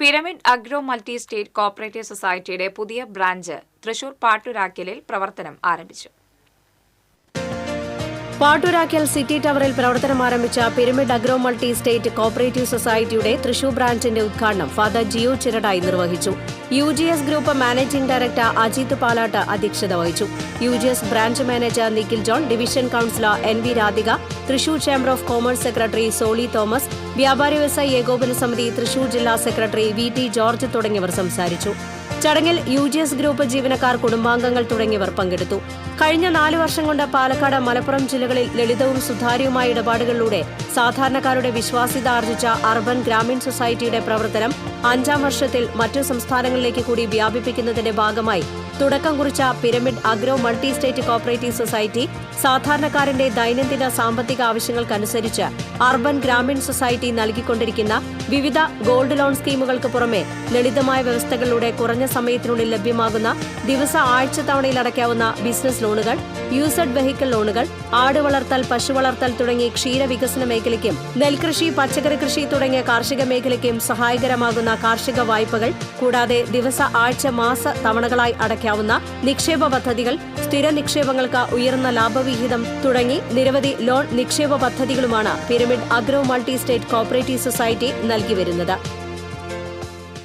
Pyramid agro multi state cooperative സൊസൈറ്റിയുടെ പുതിയ branch Thrissur പാട്ടുരാക്കലിൽ പ്രവർത്തനം ആരംഭിച്ചു. പാട്ടൂരാക്കൽ സിറ്റി ടവറിൽ പ്രവർത്തനം ആരംഭിച്ച pyramid agro multi state cooperative സൊസൈറ്റിയുടെ തൃശൂർ ബ്രാഞ്ചിന്റെ ഉദ്ഘാടനം ഫാദർ ജിയോ ചിരടായി നിർവഹിച്ചു. U G S group managing director Ajith Palatt അധ്യക്ഷത വഹിച്ചു. U G S branch manager Nikhil John division councillor N V Radhika Thrissur chamber of commerce secretary Soly Thomas വ്യാപാര വ്യവസായി ഏകോപന സമിതി തൃശൂർ ജില്ലാ സെക്രട്ടറി വി ടി ജോർജ് തുടങ്ങിയവർ സംസാരിച്ചു. ചടങ്ങിൽ യു ജി എസ് ഗ്രൂപ്പ് ജീവനക്കാർ കുടുംബാംഗങ്ങൾ തുടങ്ങിയവർ പങ്കെടുത്തു. കഴിഞ്ഞ നാല് വർഷം കൊണ്ട് പാലക്കാട് മലപ്പുറം ജില്ലകളിൽ ലളിതവും സുതാര്യവുമായ ഇടപാടുകളിലൂടെ സാധാരണക്കാരുടെ വിശ്വാസ്യത ആർജിച്ച അർബൻ ഗ്രാമീൺ സൊസൈറ്റിയുടെ പ്രവർത്തനം അഞ്ചാം വർഷത്തിൽ മറ്റു സംസ്ഥാനങ്ങളിലേക്ക് കൂടി വ്യാപിപ്പിക്കുന്നതിന്റെ ഭാഗമായി തുടക്കം കുറിച്ച pyramid agro multi state cooperative society സാധാരണക്കാരന്റെ ദൈനംദിന സാമ്പത്തിക ആവശ്യങ്ങൾക്കനുസരിച്ച് അർബൻ ഗ്രാമീൺ സൊസൈറ്റി നൽകിക്കൊണ്ടിരിക്കുന്ന വിവിധ ഗോൾഡ് ലോൺ സ്കീമുകൾക്ക് പുറമെ ലളിതമായ വ്യവസ്ഥകളിലൂടെ കുറഞ്ഞ സമയത്തിനുള്ളിൽ ലഭ്യമാകുന്ന ദിവസ ആഴ്ച തവണയിൽ അടയ്ക്കാവുന്ന ബിസിനസ് ലോണുകൾ യൂസഡ് വെഹിക്കിൾ ലോണുകൾ ആടുവളർത്തൽ പശുവളർത്തൽ പശു വളർത്തൽ തുടങ്ങി ക്ഷീരവികസന മേഖലയ്ക്കും നെൽകൃഷി പച്ചക്കറി കൃഷി തുടങ്ങിയ കാർഷിക മേഖലയ്ക്കും സഹായകരമാകുന്ന കാർഷിക വായ്പകൾ കൂടാതെ ദിവസ ആഴ്ച മാസ തവണകളായി അടയ്ക്കാവുന്ന നിക്ഷേപ പദ്ധതികൾ സ്ഥിര നിക്ഷേപങ്ങൾക്ക് ഉയർന്ന ലാഭവിഹിതം തുടങ്ങി നിരവധി ലോൺ നിക്ഷേപ പദ്ധതികളുമാണ് pyramid agro multi state cooperative society നൽകി വരുന്നത്.